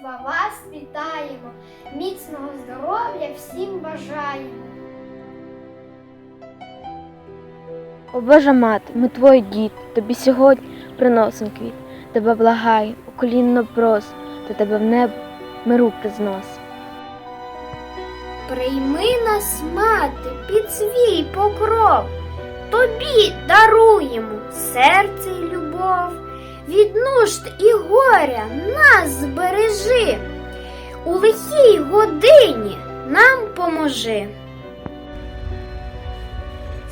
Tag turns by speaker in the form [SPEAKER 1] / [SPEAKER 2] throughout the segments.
[SPEAKER 1] Різдва вас вітаємо, міцного здоров'я всім бажаємо.
[SPEAKER 2] О Божа мати, ми твої діти, тобі сьогодні приносим квіт, тебе благай, уколінно прос, та тебе в небо миру признос.
[SPEAKER 1] Прийми нас, мати, під свій покров, тобі даруємо серце й любов, від нужд і горя нас збережи, у лихій годині нам поможи.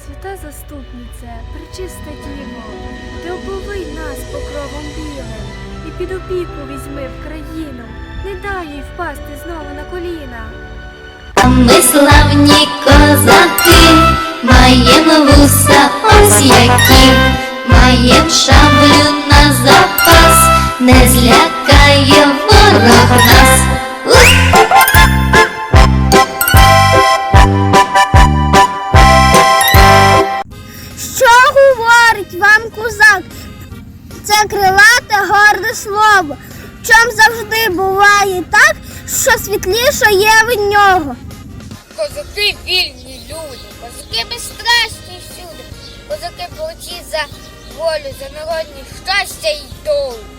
[SPEAKER 3] Свята заступнице, пречиста діво, ти оповий нас покровом білим, і під опіку візьми в країну, не дай їй впасти знову на коліна.
[SPEAKER 4] Ми славні козаки, маєм вуса ось які, маєм шаблю
[SPEAKER 1] Це крилате горде слово. Чом завжди буває так, що світліше є від нього.
[SPEAKER 5] Козаки вільні люди, козаки безстрашні всюди, козаки борці за волю, за народні щастя й долю.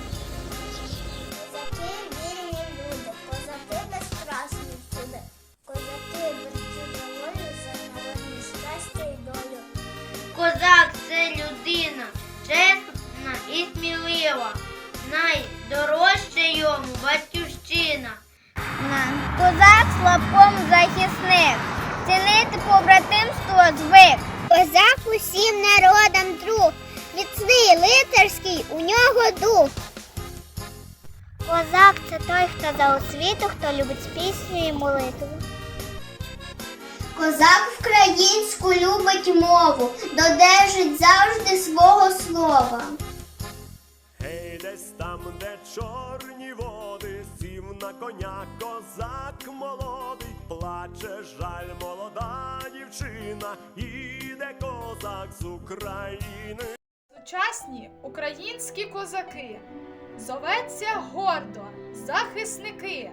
[SPEAKER 5] Найдорожча йому батьківщина.
[SPEAKER 1] Козак слабком захисник, цінити побратимство звик. Козак усім народам друг, міцний лицарський у нього дух. Козак це той, хто за освіту, хто любить пісню і молитву. Козак українську любить мову, додержить завжди свого слова.
[SPEAKER 6] На коня козак молодий, плаче жаль молода дівчина, іде козак з України.
[SPEAKER 7] Сучасні українські козаки зоветься гордо захисники,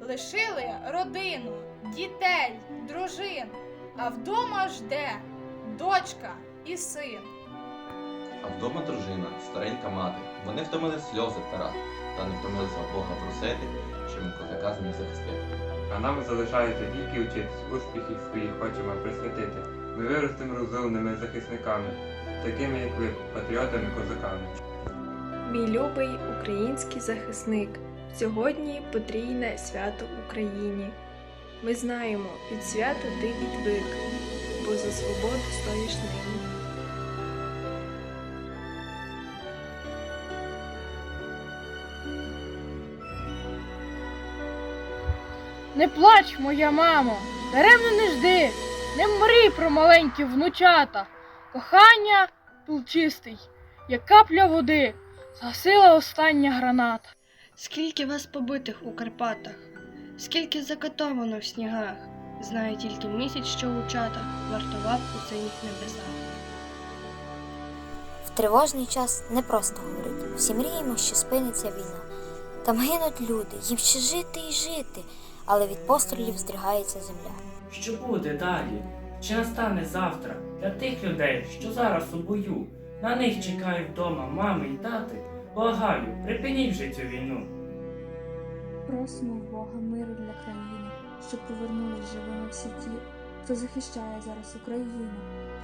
[SPEAKER 7] лишили родину, дітей, дружин, а вдома жде дочка і син.
[SPEAKER 8] А вдома дружина, старенька мати. Вони втомили сльози втирати, та не втомилися Бога просити, щоб він козака зміг захистити.
[SPEAKER 9] А нам залишається тільки вчитись, успіхів своїх хочемо присвятити. Ми виростемо розумними захисниками, такими як ви, патріотами-козаками.
[SPEAKER 3] Мій любий український захисник, сьогодні потрійне свято Україні. Ми знаємо, від свята ти відвик, бо за свободу стоїш нині.
[SPEAKER 10] Не плач, моя мамо, даремно не жди, не мрій про маленькі внучата. Кохання пилчистий, як капля води, згасила остання граната.
[SPEAKER 11] Скільки вас побитих у Карпатах, скільки закатовано в снігах, знає тільки місяць, що у чатах вартував у синіх небесах.
[SPEAKER 4] В тривожний час не просто говорить. Всі мріємо, що спиниться війна. Там гинуть люди, їм ще жити і жити, але від пострілів здригається земля.
[SPEAKER 12] Що буде далі? Чи настане завтра для тих людей, що зараз у бою? На них чекають вдома мами й тати. Благаю, припиніть вже цю війну.
[SPEAKER 3] Просимо в Бога миру для країни, щоб повернулись живими всі ті, хто захищає зараз Україну,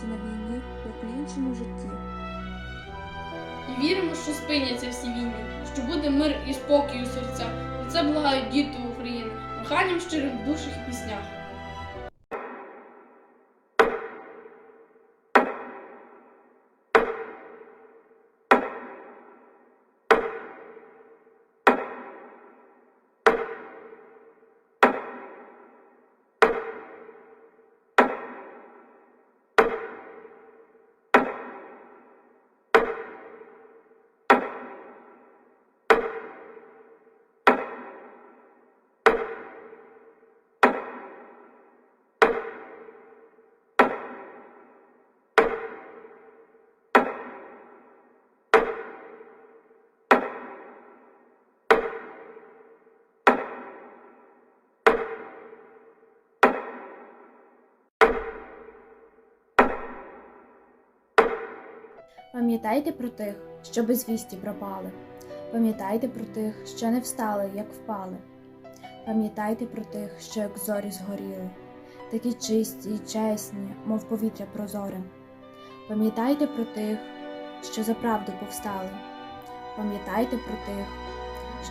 [SPEAKER 3] ті на війні, як в іншому житті.
[SPEAKER 7] І віримо, що спиняться всі війни, що буде мир і спокій у серцях. І це благають діти України, щирих душах і піснях.
[SPEAKER 2] Пам'ятайте про тих, що без вісті пропали. Пам'ятайте про тих, що не встали, як впали. Пам'ятайте про тих, що як зорі згоріли, такі чисті й чесні, мов повітря прозоре. Пам'ятайте про тих, що за правду повстали. Пам'ятайте про тих,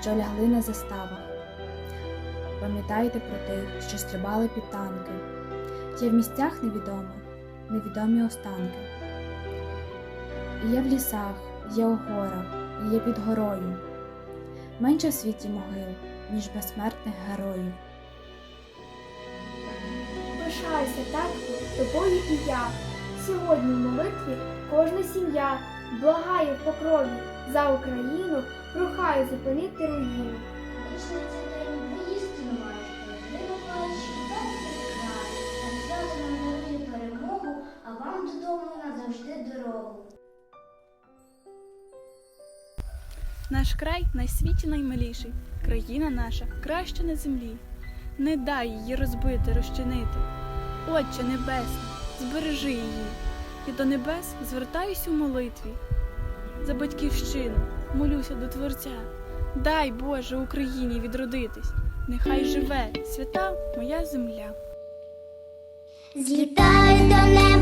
[SPEAKER 2] що лягли на заставах. Пам'ятайте про тих, що стрибали під танки. Є в місцях невідомо, невідомі останки. І є в лісах, є у горах, і є під горою. Менше в світі могил, ніж безсмертних героїв.
[SPEAKER 1] Пишаюся, татку, тобою і я. Сьогодні в молитві кожна сім'я благає в покрові за Україну, прохаю зупинити руїну.
[SPEAKER 13] Цей день воістину важко. Ви Миколаївич, перший край. Свято нам дарує перемогу, а вам додому назавжди дорогу.
[SPEAKER 14] Наш край на світі наймиліший, країна наша краща на землі. Не дай її розбити, розчинити. Отче Небесний, збережи її. Я до небес звертаюсь у молитві. За батьківщину молюся до Творця. Дай Боже Україні відродитись. Нехай живе свята моя земля.
[SPEAKER 13] Злітають до неба